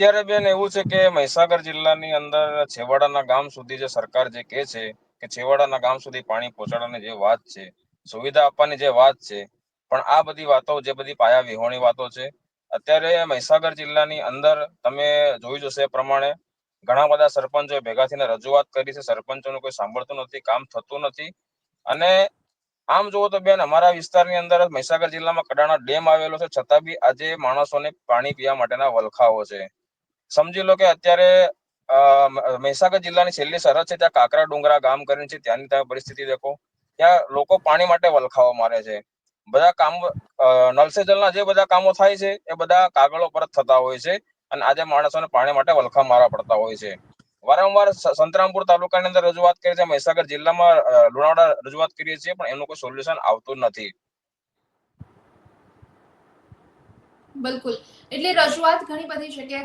અત્યારે બેન એવું છે કે મહીસાગર જિલ્લાની અંદર છેવાડાના ગામ સુધી જે સરકાર જે કે છે કે છેવાડાના ગામ સુધી પાણી પહોંચાડવાની જે વાત છે, સુવિધા આપવાની જે વાત છે, પણ આ બધી વાતો, જે બધી પાયા વિહોણી વાતો છે, અત્યારે મહીસાગર જિલ્લાની અંદર તમે જોઈ જશે પ્રમાણે ઘણા બધા સરપંચો ભેગા થઈને રજૂઆત કરી છે, સરપંચોનું કોઈ સાંભળતું નથી, કામ થતું નથી. અને આમ જુઓ તો બેન, અમારા વિસ્તારની અંદર મહીસાગર જિલ્લામાં કડાણા ડેમ આવેલો છે, છતાં બી આજે માણસોને પાણી પીવા માટેના વલખાઓ છે. સમજી લો કે અત્યારે મહીસાગર જિલ્લાની છેલ્લી સરહદ છે, ત્યાં કાકરા ડુંગરા ગામ કરીને છે, ત્યાંની તમે પરિસ્થિતિ દેખો, ત્યાં લોકો પાણી માટે વલખાવા મારે છે. બધા કામ નલ જલના જે બધા કામો થાય છે, એ બધા કાગળો પર થતા હોય છે અને આજે માણસોને પાણી માટે વલખા મારવા પડતા હોય છે. વારંવાર સંતરામપુર તાલુકાની અંદર રજૂઆત કરી છે, મહીસાગર જિલ્લામાં લુણાવાડા રજૂઆત કરીએ છીએ, પણ એનું કોઈ સોલ્યુશન આવતું નથી. બિલકુલ. એટલે રજૂઆત ઘણી બધી જગ્યાએ